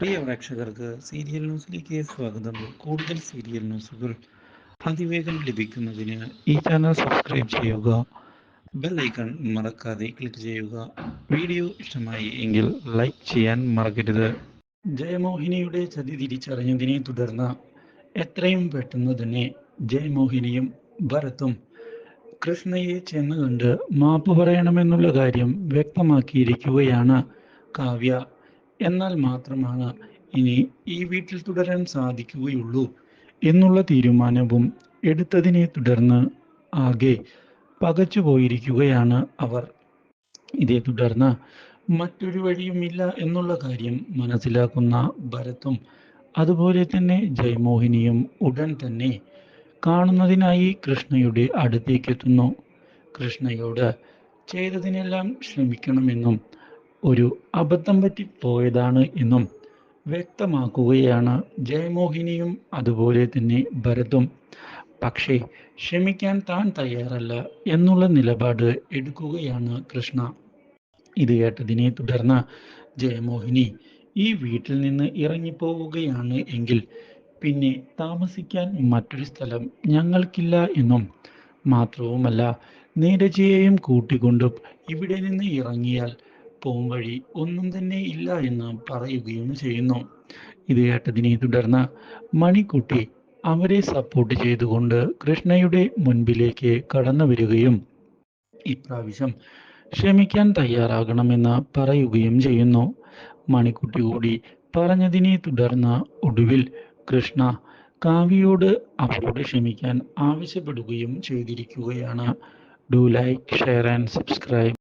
പ്രിയ പ്രേക്ഷകർക്ക് സീരിയൽ ന്യൂസിലേക്ക് സ്വാഗതം. കൂടുതൽ സീരിയൽ ന്യൂസുകൾ അതിവേഗം ലഭിക്കുന്നതിന് ഈ ചാനൽ സബ്സ്ക്രൈബ് ചെയ്യുക ബെൽ ഐക്കൺ മറക്കാതെ ക്ലിക്ക് ചെയ്യുക. വീഡിയോ ഇഷ്ടമായി എങ്കിൽ ലൈക്ക് ചെയ്യാൻ മറക്കരുത്. ജയമോഹിനിയുടെ ചതി തിരിച്ചറിഞ്ഞതിനെ തുടർന്ന് എത്രയും പെട്ടെന്ന് തന്നെ ജയമോഹിനിയും ഭരത്തും കൃഷ്ണയെ ചെന്ന് കണ്ട് മാപ്പ് പറയണമെന്നുള്ള കാര്യം വ്യക്തമാക്കിയിരിക്കുകയാണ് കാവ്യ. എന്നാൽ മാത്രമാണ് ഇനി ഈ വീട്ടിൽ തുടരാൻ സാധിക്കുകയുള്ളൂ എന്നുള്ള തീരുമാനവും എടുത്തതിനെ തുടർന്ന് ആകെ പകച്ചു പോയിരിക്കുകയാണ് അവർ. ഇതേ തുടർന്ന് മറ്റൊരു വഴിയുമില്ല എന്നുള്ള കാര്യം മനസ്സിലാക്കുന്ന ഭരത്തും അതുപോലെ തന്നെ ജയമോഹിനിയും ഉടൻ തന്നെ കാണുന്നതിനായി കൃഷ്ണയുടെ അടുത്തേക്ക് എത്തുന്നു കൃഷ്ണയോട് ചെയ്തതിനെല്ലാം ക്ഷമിക്കണമെന്നും ഒരു അബദ്ധം പറ്റി പോയതാണ് എന്നും വ്യക്തമാക്കുകയാണ് ജയമോഹിനിയും അതുപോലെ തന്നെ ഭരതും. പക്ഷേ ക്ഷമിക്കാൻ താൻ തയ്യാറല്ല എന്നുള്ള നിലപാട് എടുക്കുകയാണ് കൃഷ്ണ. ഇത് കേട്ടതിനെ തുടർന്ന് ജയമോഹിനി ഈ വീട്ടിൽ നിന്ന് ഇറങ്ങിപ്പോവുകയാണ് എങ്കിൽ പിന്നെ താമസിക്കാൻ മറ്റൊരു സ്ഥലം ഞങ്ങൾക്കില്ല എന്നും മാത്രവുമല്ല നീരജയെയും കൂട്ടിക്കൊണ്ടും ഇവിടെ നിന്ന് ഇറങ്ങിയാൽ പോംവഴി ഒന്നും തന്നെ ഇല്ല എന്ന് പറയുകയും ചെയ്യുന്നു. ഇത് കേട്ടതിനെ തുടർന്ന് മണിക്കുട്ടി അവരെ സപ്പോർട്ട് ചെയ്തുകൊണ്ട് കൃഷ്ണയുടെ മുൻപിലേക്ക് കടന്നു വരികയും ഇപ്രാവശ്യം ക്ഷമിക്കാൻ തയ്യാറാകണമെന്ന് പറയുകയും ചെയ്യുന്നു. മണിക്കുട്ടി കൂടി പറഞ്ഞതിനെ തുടർന്ന് ഒടുവിൽ കൃഷ്ണ കാവ്യയോട് അവരോട് ക്ഷമിക്കാൻ ആവശ്യപ്പെടുകയും ചെയ്തിരിക്കുകയാണ്. Do like share and subscribe